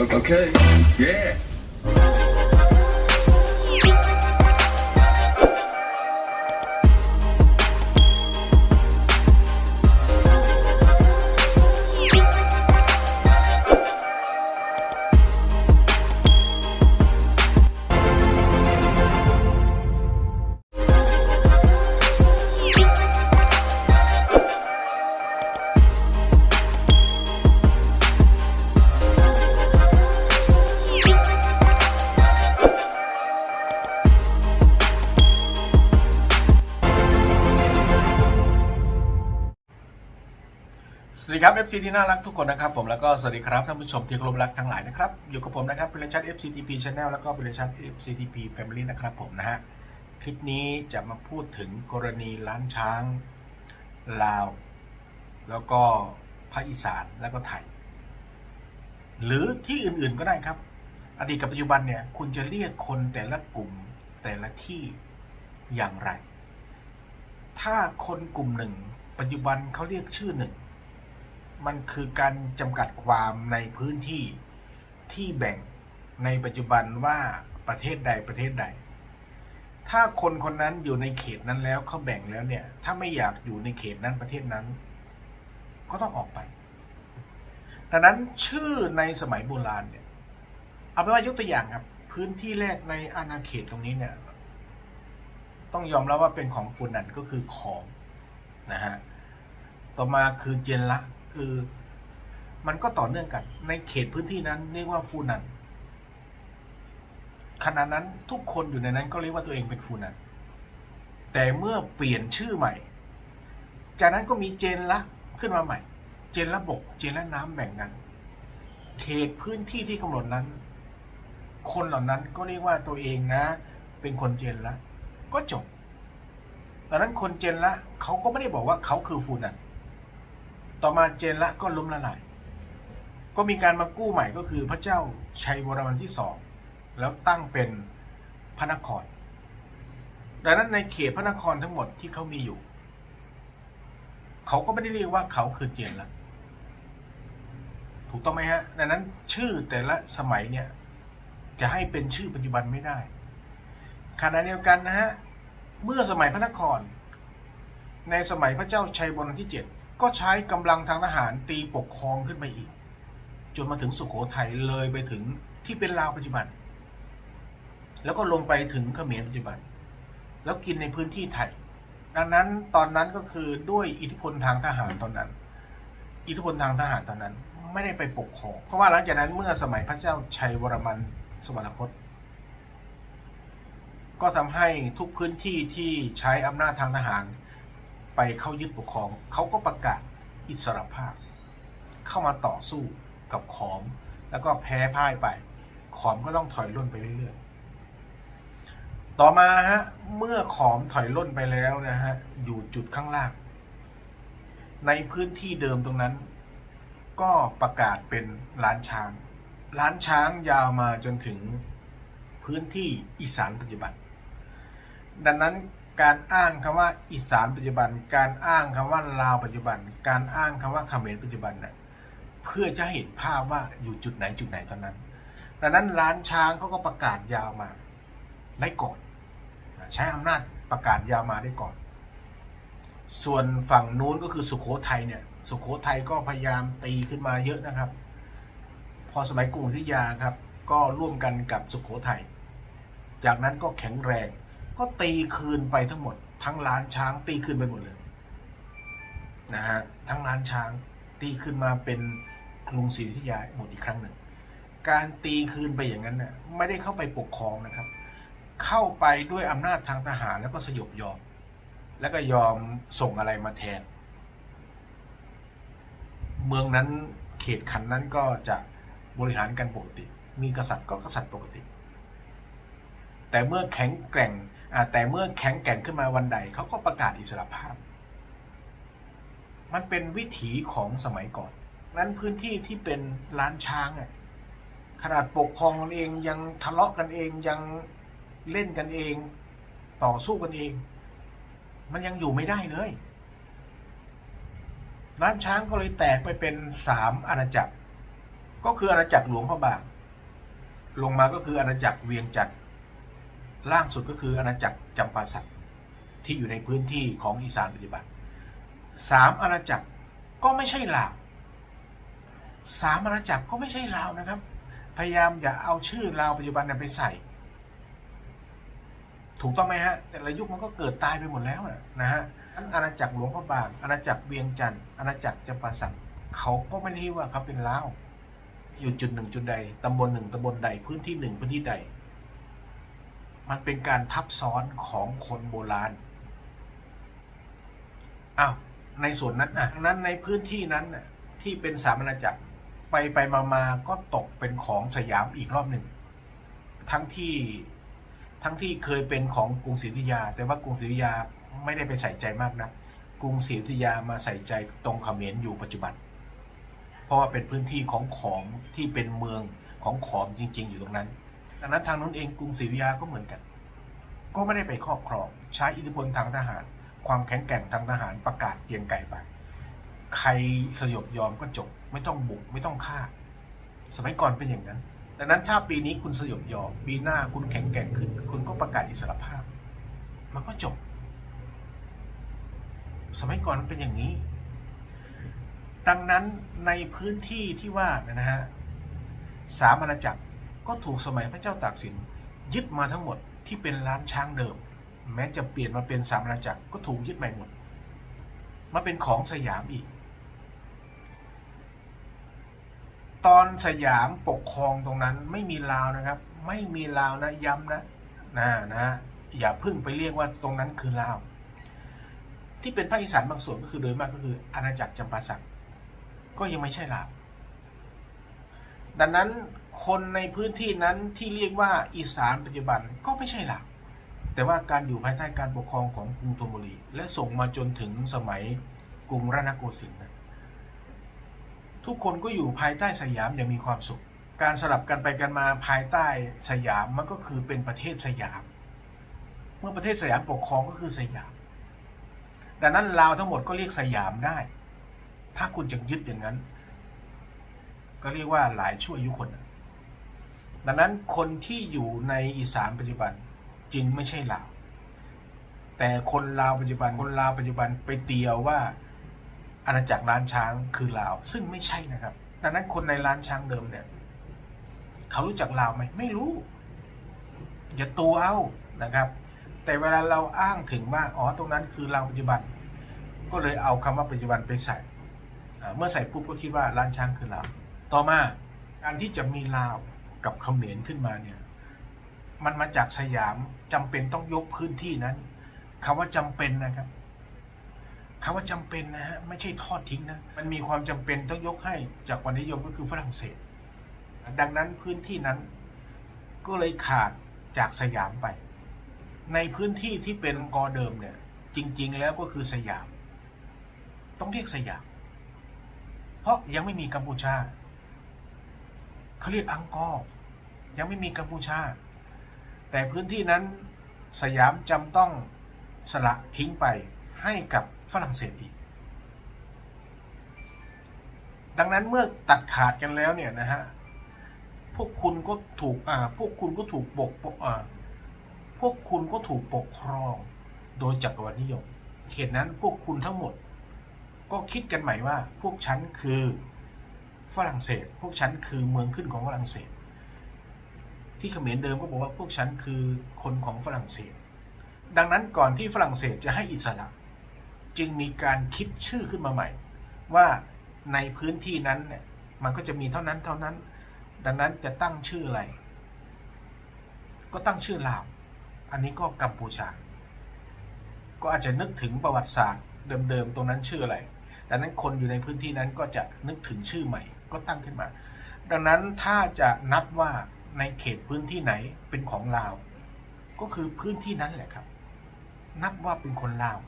Okay. Yeah. ดีครับ FC ที่น่ารักทุกคนนะครับผมแล้วก็สวัสดีครับท่านผู้ชมที่เคารพรักทั้งหลายนะครับอยู่กับผมนะครับพิรชัด FCTP Channel แล้วก็พิรชัด FCTP Family นะครับผมนะฮะคลิปนี้จะมาพูดถึงกรณีล้านช้างลาว แล้วก็ภาคอีสานแล้วก็ไทย หรือที่อื่นๆก็ได้ครับ อดีตกับปัจจุบันเนี่ยคุณจะเรียกคนแต่ละกลุ่มแต่ละที่อย่างไร ถ้าคนกลุ่มหนึ่ง ปัจจุบันเขาเรียกชื่อหนึ่ง มันคือการจำกัดความในพื้นที่ที่แบ่งในปัจจุบันว่าประเทศใดประเทศใด ถ้าคนคนนั้นอยู่ในเขตนั้นแล้วเขาแบ่งแล้วเนี่ย ถ้าไม่อยากอยู่ในเขตนั้นประเทศนั้น ก็ต้องออกไป ดังนั้นชื่อในสมัยโบราณเนี่ย เอาเป็นว่ายกตัวอย่างครับ พื้นที่แรกในอาณาเขตตรงนี้เนี่ย ต้องยอมรับว่าเป็นของฟูนันก็คือของนะฮะ ต่อมาคือเจนละ คือ มันก็ต่อเนื่องกัน ในเขตพื้นที่นั้นเรียกว่าฟูนันขณะนั้นทุกคนอยู่ในนั้นก็เรียกว่าตัวเองเป็นฟูนันแต่เมื่อเปลี่ยนชื่อใหม่ จากนั้นก็มีเจนละขึ้นมาใหม่ เจนละบก เจนละน้ำแบ่งกัน เขตพื้นที่ที่กำหนดนั้น คนเหล่านั้นก็เรียกว่าตัวเองนะ เป็นคนเจนละ ก็จบดังนั้นคนเจนละเขาก็ไม่ได้บอกว่าเขาคือฟูนัน ต่อมาเจนละก็ล้มละลาย ก็มีการมากู้ใหม่ก็คือพระเจ้าชัยวรมันที่สองแล้วตั้งเป็นพระนคร ดังนั้นในเขตพระนครทั้งหมดที่เขามีอยู่ เขาก็ไม่ได้เรียกว่าเขาคือเจนละถูกต้องไหมฮะ ดังนั้นชื่อแต่ละสมัยเนี่ยจะให้เป็นชื่อปัจจุบันไม่ได้ขณะเดียวกันนะฮะ เมื่อสมัยพระนคร ในสมัยพระเจ้าชัยวรมันที่เจ็ด ก็ใช้กำลังทางทหารตีปกครองขึ้นมาอีก จนมาถึงสุโขทัยเลยไปถึงที่เป็นลาวปัจจุบัน แล้วก็ลงไปถึงเขมรปัจจุบัน แล้วกินในพื้นที่ไทย ดังนั้นตอนนั้นก็คือด้วยอิทธิพลทางทหารตอนนั้น อิทธิพลทางทหารตอนนั้นไม่ได้ไปปกครอง เพราะว่าหลังจากนั้นเมื่อสมัยพระเจ้าชัยวรมันสวรรคต ก็ทำให้ทุกพื้นที่ที่ใช้อำนาจทางทหาร ไปเข้ายึดปกครองเขาก็ประกาศอิสรภาพ เข้ามาต่อสู้กับขอม แล้วก็แพ้พ่ายไป ขอมก็ต้องถอยร่นไปเรื่อยๆ ต่อมาฮะเมื่อขอมถอยร่นไปแล้วนะฮะอยู่จุดข้างล่าง ในพื้นที่เดิมตรงนั้น ก็ประกาศเป็นล้านช้างล้านช้างยาวมาจนถึงพื้นที่อีสานปัจจุบัน ดังนั้น การอ้างคำว่าอีสานปัจจุบัน การอ้างคำว่าลาวปัจจุบัน การอ้างคำว่าเขมรปัจจุบันน่ะเพื่อจะเห็นภาพว่าอยู่จุดไหนจุดไหนตอนนั้น ดังนั้นล้านช้างเขาก็ประกาศยาวมาได้ก่อน ใช้อำนาจประกาศยาวมาได้ก่อน ส่วนฝั่งนู้นก็คือสุโขทัยเนี่ยสุโขทัยก็พยายามตีขึ้นมาเยอะนะครับ พอสมัยกรุงอยุธยาครับ ก็ร่วมกันกับสุโขทัยจากนั้นก็แข็งแรง ก็ตีคืนไปทั้งหมด ทั้งล้านช้างตีคืนไปหมดเลยนะฮะทั้งล้านช้างตีคืนมาเป็นกรุงศรีอยุธยาหมดอีกครั้งหนึ่ง การตีคืนไปอย่างนั้นน่ะไม่ได้เข้าไปปกครองนะครับ เข้าไปด้วยอำนาจทางทหารแล้วก็สยบยอม แล้วก็ยอมส่งอะไรมาแทน เมืองนั้นเขตขันนั้นก็จะบริหารกันปกติ มีกษัตริย์ก็กษัตริย์ปกติ แต่เมื่อแข็งแกร่ง แต่เมื่อแข็งแกร่งขึ้นมาวันใดเขาก็ประกาศอิสรภาพ มันเป็นวิถีของสมัยก่อน นั้นพื้นที่ที่เป็นล้านช้างขนาดปกครองกันเองยังทะเลาะกันเองยังเล่นกันเอง ต่อสู้กันเอง มันยังอยู่ไม่ได้เลยล้านช้างก็เลยแตกไปเป็นสามอาณาจักร ก็คืออาณาจักรหลวงพระบางลงมาก็คืออาณาจักรเวียงจันทร์ ล่างสุดก็คืออาณาจักรจำปาสักที่อยู่ในพื้นที่ของอีสานปัจจุบันสามอาณาจักรก็ไม่ใช่ลาวสามอาณาจักรก็ไม่ใช่ลาวนะครับ พยายามอย่าเอาชื่อลาวปัจจุบันเนี่ยไปใส่ ถูกต้องไหมฮะ แต่ละยุคมันก็เกิดตายไปหมดแล้วนะฮะอาณาจักรหลวงพระบางอาณาจักรเวียงจันทร์อาณาจักรจำปาสักเขาก็ไม่ได้ว่าเขาเป็นลาวอยู่จุดหนึ่งจุดใดตำบลหนึ่งตำบลใดพื้นที่หนึ่งพื้นที่ใด มันเป็นการทับซ้อนของคนโบราณอ้าวในส่วนนั้นอะนั้นในพื้นที่นั้นน่ะที่เป็นสามอาณาจักรไปไปมามาก็ตกเป็นของสยามอีกรอบหนึ่ง ทั้งที่ทั้งที่เคยเป็นของกรุงศรีอยุธยา แต่ว่ากรุงศรีอยุธยาไม่ได้ไปใส่ใจมากนะกรุงศรีอยุธยามาใส่ใจตรงเขมรอยู่ปัจจุบัน เพราะว่าเป็นพื้นที่ของขอมที่เป็นเมืองของขอมจริง ๆ อยู่ตรงนั้น ดังนั้นทางนู้นเองกรุงศรีอยุธยาก็เหมือนกัน ก็ไม่ได้ไปครอบครองใช้อิทธิพลทางทหาร ความแข็งแกร่งทางทหารประกาศเกียงไกรไป ใครสยบยอมก็จบ ไม่ต้องบุกไม่ต้องฆ่า สมัยก่อนเป็นอย่างนั้น ดังนั้นถ้าปีนี้คุณสยบยอมปีหน้าคุณแข็งแกร่งขึ้น คุณก็ประกาศอิสรภาพ มันก็จบ สมัยก่อนเป็นอย่างนี้ดังนั้นในพื้นที่ที่ว่านะฮะสามอาณาจักร ก็ถูกสมัยพระเจ้าตากสินยึดมาทั้งหมดที่เป็นล้านช้างเดิม แม้จะเปลี่ยนมาเป็นสามอาจักรก็ถูกยึดใหม่หมด มาเป็นของสยามอีก ตอนสยามปกครองตรงนั้นไม่มีลาวนะครับ ไม่มีลาวนะย้ำนะนะนะอย่าพึ่งไปเรียกว่าตรงนั้นคือลาว ที่เป็นภาคอีสานบางส่วนก็คือโดยมากก็คืออาณาจักรจำปาสักก็ยังไม่ใช่ลาวดังนั้น คนในพื้นที่นั้นที่เรียกว่าอีสานปัจจุบันก็ไม่ใช่ลาวแต่ว่าการอยู่ภายใต้การปกครองของกรุงธนบุรี และส่งมาจนถึงสมัยกรุงรัตนโกสินทร์ทุกคนก็อยู่ภายใต้สยามอย่างมีความสุข การสลับกันไปกันมาภายใต้สยามมันก็คือเป็นประเทศสยาม เมื่อประเทศสยามปกครองก็คือสยาม ดังนั้นลาวทั้งหมดก็เรียกสยามได้ ถ้าคุณจะยึดอย่างนั้น ก็เรียกว่าหลายชั่วยุคนนะ ดังนั้นคนที่อยู่ในอีสานปัจจุบันจึงไม่ใช่ลาว แต่คนลาวปัจจุบันคนลาวปัจจุบันไปเตียวว่าอาณาจักรล้านช้างคือลาว ซึ่งไม่ใช่นะครับ ดังนั้นคนในล้านช้างเดิมเนี่ยเขารู้จักลาวไหมไม่รู้อย่าตัวเอานะครับ แต่เวลาเราอ้างถึงว่าอ๋อตรงนั้นคือลาวปัจจุบัน ก็เลยเอาคำว่าปัจจุบันไปใส่เมื่อใส่ปุ๊บก็คิดว่าล้านช้างคือลาวต่อมาการที่จะมีลาว กับเขมรขึ้นมาเนี่ยมันมาจากสยามจำเป็นต้องยกพื้นที่นั้นคำว่าจำเป็นนะครับคำว่าจำเป็นนะฮะไม่ใช่ทอดทิ้งนะมันมีความจำเป็นต้องยกให้จากวันนิยมก็คือฝรั่งเศส ดังนั้นพื้นที่นั้นก็เลยขาดจากสยามไป ในพื้นที่ที่เป็นกอเดิมเนี่ย จริง ๆ แล้วก็คือสยาม ต้องเรียกสยาม เพราะยังไม่มีกัมพูชา เขาเรียกอังกอร์ยังไม่มีกัมพูชา แต่พื้นที่นั้นสยามจำต้องสละทิ้งไปให้กับฝรั่งเศสอีก ดังนั้นเมื่อตัดขาดกันแล้วเนี่ยนะฮะ พวกคุณก็ถูกอ่าพวกคุณก็ถูกปกปอ่าพวกคุณก็ถูกปกครองโดยจักรวรรดินิยม เขตนั้นพวกคุณทั้งหมด ก็คิดกันใหม่ว่าพวกฉันคือ ฝรั่งเศส พวกฉันคือเมืองขึ้นของฝรั่งเศส ที่เขมรเดิมก็บอกว่าพวกฉันคือคนของฝรั่งเศส ดังนั้นก่อนที่ฝรั่งเศสจะให้อิสระ จึงมีการคิดชื่อขึ้นมาใหม่ ว่าในพื้นที่นั้นเนี่ยมันก็จะมีเท่านั้นเท่านั้น ดังนั้นจะตั้งชื่ออะไร ก็ตั้งชื่อลาว อันนี้ก็กัมพูชา ก็อาจจะนึกถึงประวัติศาสตร์เดิมๆ ตรงนั้นชื่ออะไร ดังนั้นคนอยู่ในพื้นที่นั้นก็จะนึกถึงชื่อใหม่ ก็ตั้งขึ้นมา ดังนั้นถ้าจะนับว่าในเขตพื้นที่ไหนเป็นของลาว ก็คือพื้นที่นั้นแหละครับ นับว่าเป็นคนลาว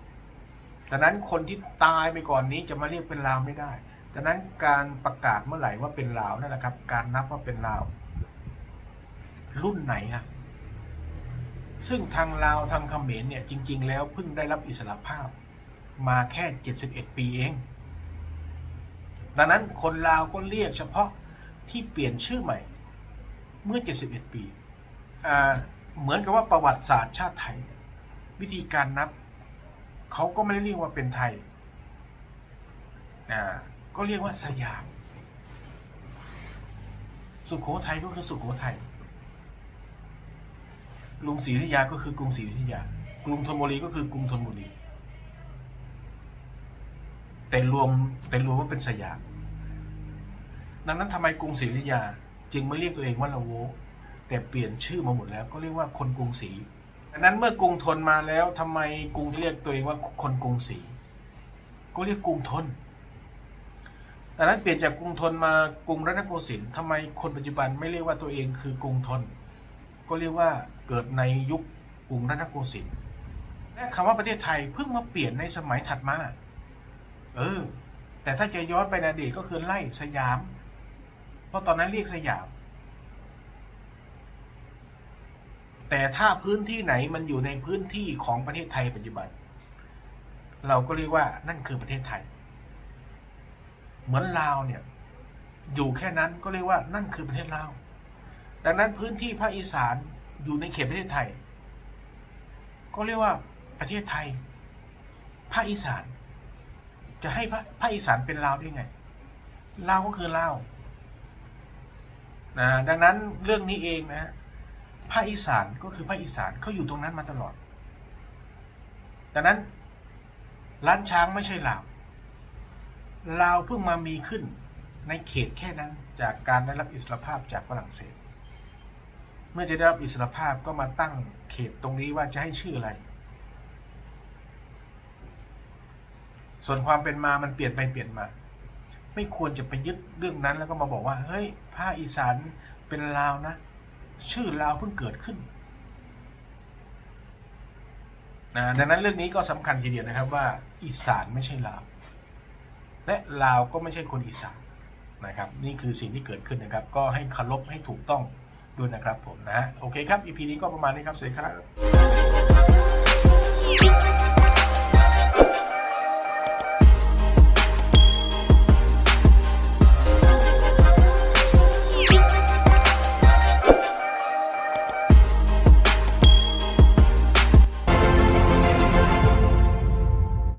ดังนั้นคนที่ตายไปก่อนนี้จะมาเรียกเป็นลาวไม่ได้ดังนั้นการประกาศเมื่อไหร่ว่าเป็นลาวนั่นแหละครับ การนับว่าเป็นลาว รุ่นไหนอะซึ่งทางลาวทางเขมรเนี่ยจริง ๆ แล้วเพิ่งได้รับอิสรภาพ มาแค่ 71 ปีเอง ดังนั้นคนลาวก็เรียกเฉพาะที่เปลี่ยนชื่อใหม่ เมื่อ 71 ปี เหมือนกับว่าประวัติศาสตร์ชาติไทย วิธีการนับเขาก็ไม่ได้เรียกว่าเป็นไทย ก็เรียกว่าสยาม สุโขทัยก็คือสุโขทัยกรุงศรีอยุธยาก็คือกรุงศรีอยุธยา กรุงธนบุรีก็คือกรุงธนบุรี แต่รวมแต่รวมว่าเป็นสยาม ดังนั้นทำไมกรุงศรีอยุธยา จึงไม่เรียกตัวเองว่าละโวแต่เปลี่ยนชื่อมาหมดแล้วก็เรียกว่าคนกรุงศรีดังนั้นเมื่อกรุงธนมาแล้วทำไมกรุงเรียกตัวเองว่าคนกรุงศรีก็เรียกกรุงธนดังนั้นเปลี่ยนจากกรุงธนมากรุงรัตนโกสินทร์ทำไมคนปัจจุบันไม่เรียกว่าตัวเองคือกรุงธนก็เรียกว่าเกิดในยุคกรุงรัตนโกสินทร์และคำว่าประเทศไทยเพิ่งมาเปลี่ยนในสมัยถัดมา เออ แต่ถ้าจะย้อนไปในอดีตก็คือไล่สยาม เพราะตอนนั้นเรียกสยาม แต่ถ้าพื้นที่ไหนมันอยู่ในพื้นที่ของประเทศไทยปัจจุบัน เราก็เรียกว่านั่นคือประเทศไทย เหมือนลาวเนี่ย อยู่แค่นั้นก็เรียกว่านั่นคือประเทศลาวดังนั้นพื้นที่ภาคอีสานอยู่ในเขตประเทศไทย ก็เรียกว่าประเทศไทย ภาคอีสาน จะให้ภาคอีสานเป็นลาวได้ไงลาวก็คือลาวนะดังนั้นเรื่องนี้เองนะภาคอีสานก็คือภาคอีสานเขาอยู่ตรงนั้นมาตลอด ดังนั้นล้านช้างไม่ใช่ลาวลาวเพิ่งมามีขึ้นในเขตแค่นั้นจากการได้รับอิสรภาพจากฝรั่งเศส เมื่อจะได้รับอิสรภาพก็มาตั้งเขตตรงนี้ว่าจะให้ชื่ออะไร ส่วนความเป็นมามันเปลี่ยนไปเปลี่ยนมา ไม่ควรจะไปยึดเรื่องนั้นแล้วก็มาบอกว่า เฮ้ยภาคอีสานเป็นลาวนะ ชื่อลาวเพิ่งเกิดขึ้นนะดังนั้นเรื่องนี้ก็สำคัญทีเดียวนะครับว่าอีสานไม่ใช่ลาว และลาวก็ไม่ใช่คนอีสานนะครับ นี่คือสิ่งที่เกิดขึ้นนะครับ ก็ให้เคารพให้ถูกต้องด้วยนะครับผมนะโอเคครับ EP นี้ก็ประมาณนี้ครับสวัสดีครับ